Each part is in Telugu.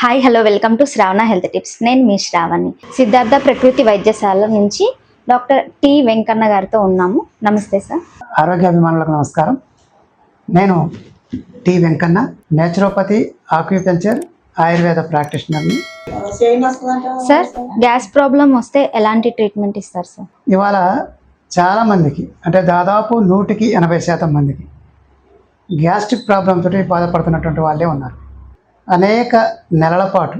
Hi hello welcome to Shravana health tips నేను మీ శ్రావణి సిద్ధార్థ ప్రకృతి వైద్యశాల నుంచి డాక్టర్ టి వెంకన్న గారితో ఉన్నాము. నమస్తే సార్ ఆరోగ్యాభిమానులకు నమస్కారం. నేను T Venkanna naturopathy acupuncture Ayurveda ప్రాక్టీషనర్ని sir gas problem వస్తే ఎలాంటి ట్రీట్మెంట్ ఇస్తారు సార్ ఇవాళ చాలామందికి అంటే దాదాపు నూటికి ఎనభై శాతం మందికి గ్యాస్ట్రిక్ ప్రాబ్లం తోటి బాధపడుతున్నటువంటి వాళ్ళే ఉన్నారు. అనేక నెలల పాటు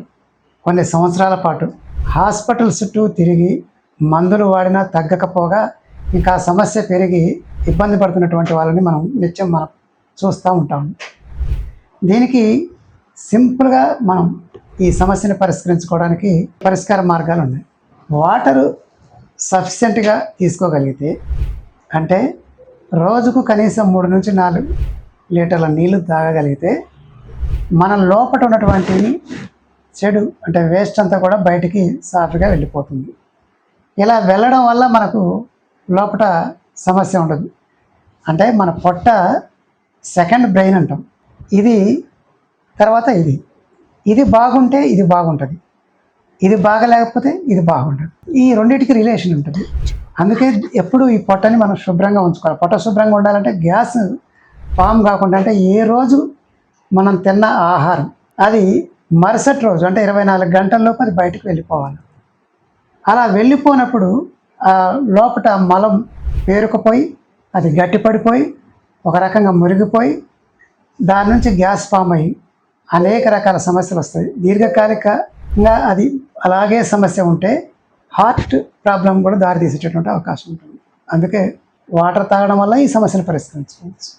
కొన్ని సంవత్సరాల పాటు హాస్పిటల్ చుట్టూ తిరిగి మందులు వాడినా తగ్గకపోగా ఇంకా సమస్య పెరిగి ఇబ్బంది పడుతున్నటువంటి వాళ్ళని మనం నిత్యం మనం చూస్తూ ఉంటాం. దీనికి సింపుల్గా మనం ఈ సమస్యను పరిష్కరించుకోవడానికి పరిష్కార మార్గాలు ఉన్నాయి. వాటరు సఫిషియెంట్గా తీసుకోగలిగితే అంటే రోజుకు కనీసం మూడు నుంచి నాలుగు లీటర్ల నీళ్ళు తాగగలిగితే మన లోపల ఉన్నటువంటి చెడు అంటే వేస్ట్ అంతా కూడా బయటికి సాఫీగా వెళ్ళిపోతుంది. ఇలా వెళ్ళడం వల్ల మనకు లోపల సమస్య ఉండదు. అంటే మన పొట్ట సెకండ్ బ్రెయిన్ అంటాం. ఇది తర్వాత ఇది. ఇది బాగుంటే ఇది బాగుంటుంది. ఇది బాగలేకపోతే ఇది బాగుంటుంది ఈ రెండింటికి రిలేషన్ ఉంటుంది. అందుకే ఎప్పుడు ఈ పొట్టని మనం శుభ్రంగా ఉంచుకోవాలి. పొట్ట శుభ్రంగా ఉండాలంటే గ్యాస్ ఫామ్ కాకుండా అంటే ఏ రోజు మనం తిన్న ఆహారం. అది మరుసటి రోజు అంటే ఇరవై నాలుగు గంటల్లోపు అది బయటకు వెళ్ళిపోవాలి. అలా వెళ్ళిపోయినప్పుడు ఆ లోపట మలం పేరుకుపోయి అది గట్టిపడిపోయి ఒక రకంగా మురిగిపోయి దాని నుంచి గ్యాస్ ఫామ్ అయ్యి అనేక రకాల సమస్యలు వస్తాయి. దీర్ఘకాలికంగా అది అలాగే సమస్య ఉంటే హార్ట్ ప్రాబ్లం కూడా దారితీసేటటువంటి అవకాశం ఉంటుంది. అందుకే వాటర్ తాగడం వల్ల ఈ సమస్యను పరిష్కరించుకోవచ్చు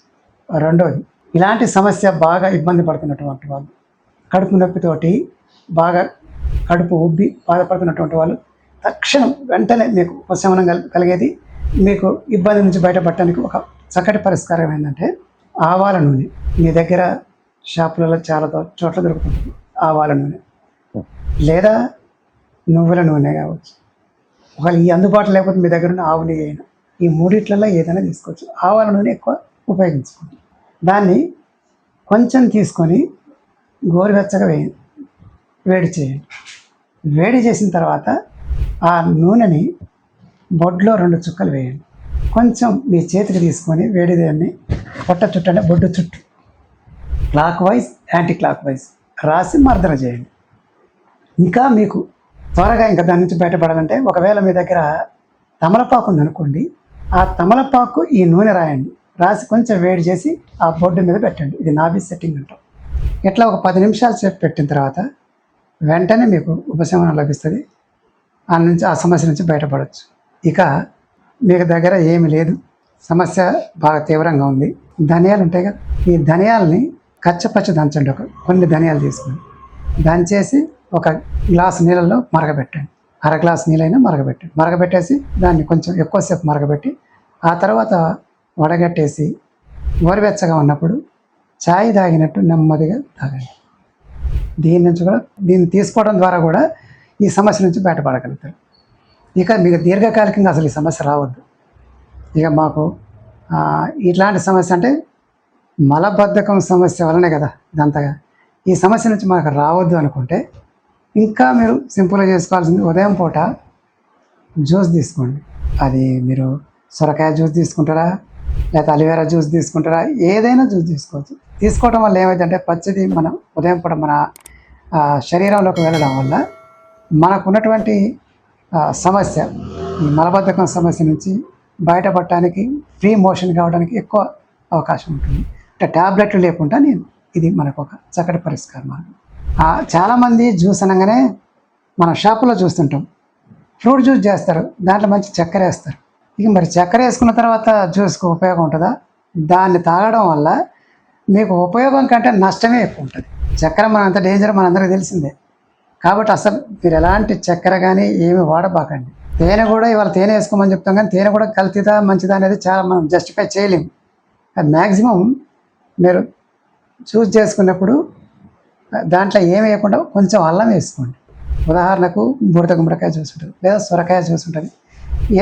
రెండోది ఇలాంటి సమస్య బాగా ఇబ్బంది పడుతున్నటువంటి వాళ్ళు కడుపు నొప్పితోటి బాగా కడుపు ఉబ్బి బాధపడుతున్నటువంటి వాళ్ళు తక్షణం వెంటనే మీకు ఉపశమనం కల్ కలిగేది మీకు ఇబ్బంది నుంచి బయటపడటానికి ఒక చక్కటి పరిష్కారం ఏంటంటే ఆవాల నూనె. మీ దగ్గర షాపులలో చాలా చోట్ల దొరుకుతుంది ఆవాల నూనె. లేదా నువ్వుల నూనె కావచ్చు. ఒకవేళ ఈ అందుబాటులో లేకపోతే మీ దగ్గర ఉన్న ఆవు నెయ్యి అయినా ఈ మూడిట్లలో ఏదైనా తీసుకోవచ్చు. ఆవాల నూనె ఎక్కువ ఉపయోగించుకోండి. దాన్ని కొంచెం తీసుకొని గోరువెచ్చగా వేయండి వేడి చేయండి వేడి చేసిన తర్వాత ఆ నూనెని బొడ్లో రెండు చుక్కలు వేయండి. కొంచెం మీ చేతికి తీసుకొని వేడి దాన్ని పొట్ట చుట్టూ అంటే బొడ్డు చుట్టూ. Clockwise anticlockwise రాసి మర్దన చేయండి. ఇంకా మీకు త్వరగా ఇంకా దాని నుంచి బయటపడాలంటే ఒకవేళ మీ దగ్గర తమలపాకు ఉందనుకోండి ఆ తమలపాకు ఈ నూనె రాయండి. రాసి కొంచెం వేడి చేసి ఆ బోర్డు మీద పెట్టండి. ఇది నాభి సెట్టింగ్ అంటాం. ఇట్లా ఒక పది నిమిషాలు సేపు పెట్టిన తర్వాత వెంటనే మీకు ఉపశమనం లభిస్తుంది. ఆ నుంచి ఆ సమస్య నుంచి బయటపడవచ్చు ఇక మీకు దగ్గర ఏమి లేదు. సమస్య బాగా తీవ్రంగా ఉంది. ధనియాలు ఉంటాయి కదా ఈ ధనియాలని కచ్చపచ్చ దంచండి. ఒక కొన్ని ధనియాలు తీసుకొని దంచేసి ఒక గ్లాస్ నీళ్ళలో మరగబెట్టండి. అర గ్లాస్ నీళ్ళైనా మరగబెట్టండి. మరగబెట్టేసి దాన్ని కొంచెం ఎక్కువసేపు మరగబెట్టి ఆ తర్వాత వడగట్టేసి గోరువెచ్చగా ఉన్నప్పుడు ఛాయ్ తాగినట్టు నెమ్మదిగా తాగండి. దీని నుంచి కూడా దీన్ని తీసుకోవడం ద్వారా కూడా ఈ సమస్య నుంచి బయటపడగలుగుతారు. ఇక మీకు దీర్ఘకాలికంగా అసలు ఈ సమస్య రావద్దు. ఇక మాకు ఇట్లాంటి సమస్య అంటే మలబద్ధకం సమస్య వలనే కదా ఇదంతగా. ఈ సమస్య నుంచి మనకు రావద్దు అనుకుంటే ఇంకా మీరు సింపుల్గా చేసుకోవాల్సింది ఉదయం పూట జ్యూస్ తీసుకోండి. అది మీరు సొరకాయ జ్యూస్ తీసుకుంటారా? లేదా అలివేరా జ్యూస్ తీసుకుంటారా? ఏదైనా జ్యూస్ తీసుకోవచ్చు. తీసుకోవడం వల్ల ఏమైందంటే పచ్చది మనం ఉదయం పూట మన శరీరంలోకి వెళ్ళడం వల్ల మనకు ఉన్నటువంటి సమస్య ఈ మలబద్ధకం సమస్య నుంచి బయటపడటానికి ఫ్రీ మోషన్ కావడానికి ఎక్కువ అవకాశం ఉంటుంది. అంటే ట్యాబ్లెట్లు లేకుండా నేను ఇది మనకు ఒక చక్కటి పరిష్కారం చాలామంది జ్యూస్ అనగానే మన షాపులో చూస్తుంటాం. ఫ్రూట్ జ్యూస్ చేస్తారు దాంట్లో మంచి చక్కెర వేస్తారు. ఇక మరి చక్కెర వేసుకున్న తర్వాత జ్యూస్కి ఉపయోగం ఉంటుందా? దాన్ని తాగడం వల్ల మీకు ఉపయోగం కంటే నష్టమే ఎక్కువ ఉంటుంది. చక్కెర మన అంత డేంజర్ మనందరికీ తెలిసిందే. కాబట్టి అసలు మీరు ఎలాంటి చక్కెర కానీ ఏమి వాడబాకండి. తేనె కూడా ఇవాళ తేనె వేసుకోమని చెప్తాం కానీ తేనె కూడా కల్తీదా మంచిదా అనేది చాలా మనం జస్టిఫై చేయలేము మ్యాక్సిమం మీరు చూస్ చేసుకున్నప్పుడు దాంట్లో ఏమి వేయకుండా కొంచెం అల్లం వేసుకోండి. ఉదాహరణకు బుడత గుమ్మడికాయ జ్యూస్ ఉంటుంది లేదా సొరకాయ జ్యూస్ ఉంటుంది.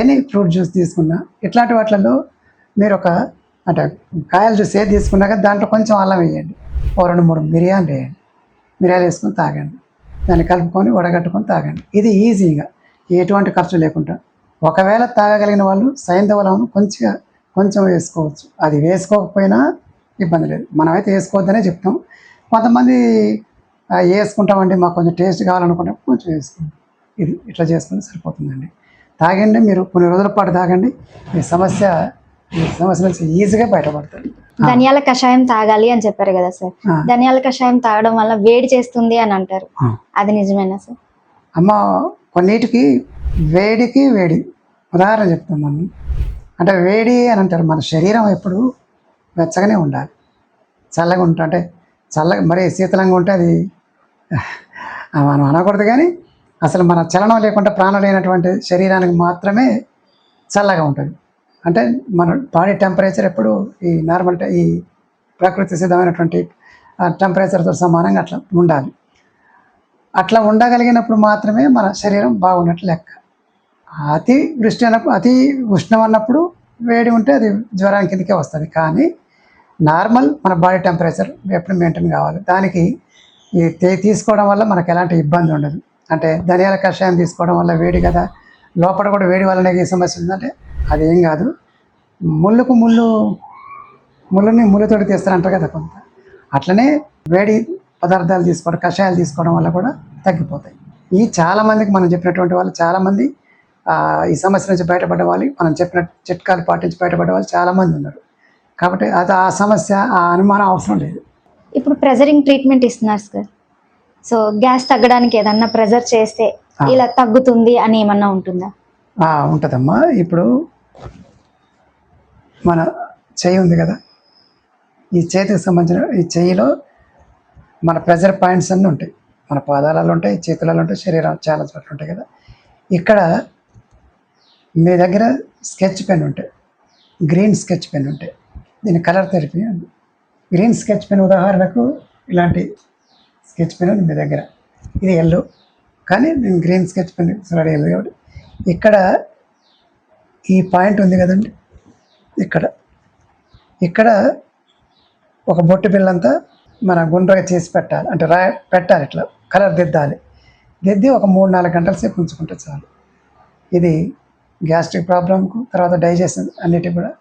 ఎనీ ఫ్రూట్ జ్యూస్ తీసుకున్నా. ఇట్లాంటి వాటిల్లో మీరు ఒక అంటే కాయల జ్యూస్ ఏది తీసుకున్నాక దాంట్లో కొంచెం అల్లం వేయండి. ఓ రెండు మూడు మిరియాలు వేయండి. మిరియాలు వేసుకొని తాగండి. దాన్ని కలుపుకొని వడగట్టుకొని తాగండి. ఇది ఈజీగా. ఎటువంటి ఖర్చు లేకుండా. ఒకవేళ తాగగలిగిన వాళ్ళు సైంధవలను కొంచెం కొంచెం వేసుకోవచ్చు. అది వేసుకోకపోయినా ఇబ్బంది లేదు. మనమైతే వేసుకోవద్దనే చెప్తాం. కొంతమంది వేసుకుంటామండి మాకు కొంచెం టేస్ట్ కావాలనుకుంటే కొంచెం వేసుకుంటాం ఇది ఇట్లా చేసుకుంటే సరిపోతుందండి. తాగండి మీరు కొన్ని రోజుల పాటు తాగండి. ఈ సమస్య ఈ సమస్య నుంచి ఈజీగా బయటపడతారు. ధనియాల కషాయం తాగాలి అని చెప్పారు కదా సార్. ధనియాల కషాయం తాగడం వల్ల వేడి చేస్తుంది అని అంటారు. అది నిజమేనా సార్? అమ్మ కొన్నిటికి వేడికి వేడి. ఉదాహరణ చెప్తాం మనం. అంటే వేడి అని అంటారు. మన శరీరం ఎప్పుడు వెచ్చగానే ఉండాలి. చల్లగా ఉంటా అంటే చల్లగా మరీ శీతలంగా ఉంటే అది మనం అనకూడదు కానీ అసలు మన చలనం లేకుండా ప్రాణం లేనటువంటి శరీరానికి మాత్రమే చల్లగా ఉంటుంది. అంటే మన బాడీ టెంపరేచర్ ఎప్పుడు ఈ నార్మల్ ఈ ప్రకృతి సిద్ధమైనటువంటి టెంపరేచర్తో సమానంగా అట్లా ఉండాలి. అట్లా ఉండగలిగినప్పుడు మాత్రమే మన శరీరం బాగున్నట్లు లెక్క. అతి వృష్టి అన్నప్పుడు అతి ఉష్ణం అన్నప్పుడు వేడి ఉంటే అది జ్వరానికి కిందకే వస్తుంది. కానీ నార్మల్ మన బాడీ టెంపరేచర్ ఎప్పుడు మెయింటైన్ కావాలి. దానికి ఈ తీసుకోవడం వల్ల మనకు ఎలాంటి ఇబ్బంది ఉండదు. అంటే ధనియాల కషాయం తీసుకోవడం వల్ల వేడి కదా. లోపల కూడా వేడి వల్లనే ఈ సమస్య ఉందంటే అది ఏం కాదు. ముళ్ళుకు ముళ్ళు ముళ్ళుని ముళ్ళతోటి తీస్తారంటారు కదా కొంత. అట్లనే వేడి పదార్థాలు తీసుకోవడం కషాయాలు తీసుకోవడం వల్ల కూడా తగ్గిపోతాయి. ఈ చాలామందికి మనం చెప్పినటువంటి వాళ్ళు చాలామంది ఈ సమస్య నుంచి బయటపడే వాళ్ళు మనం చెప్పిన చిట్కాలు పాటించి బయటపడే వాళ్ళు చాలామంది ఉన్నారు. కాబట్టి అది ఆ సమస్య ఆ అనుమానం అవసరం లేదు. ఇప్పుడు ప్రెజరింగ్ ట్రీట్మెంట్ ఇస్తున్నారు సార్. సో గ్యాస్ తగ్గడానికి ఏదన్నా ప్రెజర్ చేస్తే. ఇలా తగ్గుతుంది అని ఏమన్నా ఉంటుందా? ఉంటుందమ్మా. ఇప్పుడు మన చెయ్యి ఉంది కదా. ఈ చేతికి సంబంధించిన ఈ చెయ్యిలో మన ప్రెజర్ పాయింట్స్ అన్నీ ఉంటాయి. మన పాదాలలో ఉంటాయి చేతులలో ఉంటాయి శరీరం చాలా చోట్ల ఉంటాయి కదా. ఇక్కడ మీ దగ్గర స్కెచ్ పెన్ ఉంటాయి గ్రీన్ స్కెచ్ పెన్ ఉంటాయి దీని colour therapy green sketch pen ఉదాహరణకు ఇలాంటి స్కెచ్ పెన్ ఉంది మీ దగ్గర. ఇది ఎల్లో కానీ నేను గ్రీన్ స్కెచ్ పెన్ రెడీ అయ్యింది కాబట్టి ఇక్కడ ఈ పాయింట్ ఉంది కదండి. ఇక్కడ. ఇక్కడ ఒక బొట్టు బిల్లంతా మన గుండ్రగా చేసి పెట్టాలి. అంటే రా పెట్టాలి ఇట్లా. కలర్ దిద్దాలి. దిద్ది ఒక మూడు నాలుగు గంటల సేపు ఉంచుకుంటే చాలు. ఇది గ్యాస్ట్రిక్ ప్రాబ్లంకు తర్వాత డైజెషన్ అన్నిటికి కూడా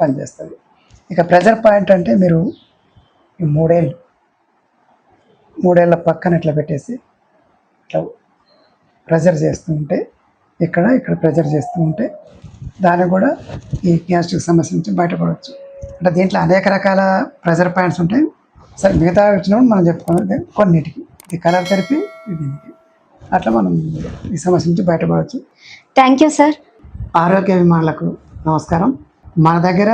పనిచేస్తుంది. ఇక ప్రెజర్ పాయింట్ అంటే మీరు ఈ మూడేళ్ళు మూడేళ్ళ పక్కన ఇట్లా పెట్టేసి ఇట్లా ప్రెజర్ చేస్తూ ఉంటే ఇక్కడ ఇక్కడ ప్రెజర్ చేస్తూ ఉంటే దానికి కూడా ఈ గ్యాస్ట్రిక్ సమస్య నుంచి బయటపడవచ్చు. అంటే దీంట్లో అనేక రకాల ప్రెజర్ పాయింట్స్ ఉంటాయి. సరే మిగతా వచ్చినప్పుడు మనం చెప్పుకున్నది కొన్నిటికి. ఇది కలర్ థెరపీ ఇది దీనికి. అట్లా మనం ఈ సమస్య నుంచి బయటపడవచ్చు. థ్యాంక్ యూ సార్ ఆరోగ్య అభిమానులకు నమస్కారం. మన దగ్గర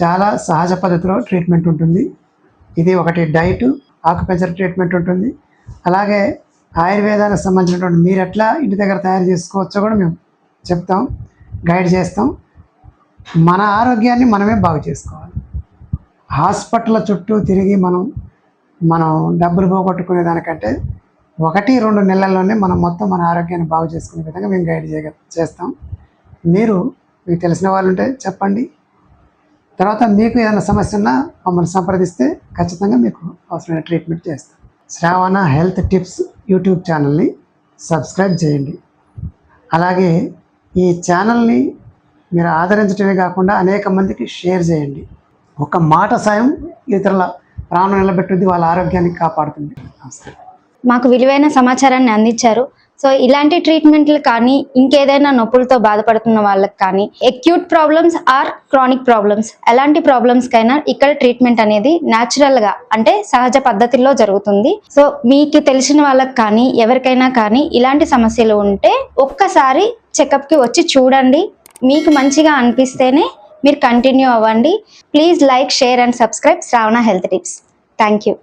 చాలా సహజ పద్ధతిలో ట్రీట్మెంట్ ఉంటుంది. ఇది ఒకటి డైట్ ఆకుపెంచర్ ట్రీట్మెంట్ ఉంటుంది. అలాగే ఆయుర్వేదానికి సంబంధించినటువంటి మీరు ఎట్లా ఇంటి దగ్గర తయారు చేసుకోవచ్చో కూడా మేము చెప్తాం గైడ్ చేస్తాం. మన ఆరోగ్యాన్ని మనమే బాగు చేసుకోవాలి. హాస్పిటల్ చుట్టూ తిరిగి మనం మనం డబ్బులు పోగొట్టుకునే దానికంటే ఒకటి రెండు నెలల్లోనే మనం మొత్తం మన ఆరోగ్యాన్ని బాగు చేసుకునే విధంగా మేము గైడ్ చేయ చేస్తాం. మీరు మీకు తెలిసిన వాళ్ళు ఉంటే చెప్పండి. తర్వాత మీకు ఏదైనా సమస్య ఉన్నా మమ్మల్ని సంప్రదిస్తే ఖచ్చితంగా మీకు అవసరమైన ట్రీట్మెంట్ చేస్తాం. శ్రావణ హెల్త్ టిప్స్ యూట్యూబ్ ఛానల్ని సబ్స్క్రైబ్ చేయండి. అలాగే ఈ ఛానల్ని మీరు ఆదరించడమే కాకుండా అనేక మందికి షేర్ చేయండి. ఒక మాట సాయం ఇతరుల ప్రాణం నిలబెట్టుద్ది వాళ్ళ ఆరోగ్యాన్ని కాపాడుతుంది. నమస్తే. మాకు విలువైన సమాచారాన్ని అందించారు సో ఇలాంటి ట్రీట్మెంట్లు కానీ ఇంకేదైనా నొప్పులతో బాధపడుతున్న వాళ్ళకి కానీ acute problems or chronic problems ఎలాంటి ప్రాబ్లమ్స్కైనా ఇక్కడ ట్రీట్మెంట్ అనేది natural గా అంటే సహజ పద్ధతిలో జరుగుతుంది. సో మీకు తెలిసిన వాళ్ళకి కానీ ఎవరికైనా కానీ ఇలాంటి సమస్యలు ఉంటే ఒక్కసారి చెకప్కి వచ్చి చూడండి. మీకు మంచిగా అనిపిస్తేనే మీరు కంటిన్యూ అవ్వండి. Please like share and subscribe Shravana health tips thank you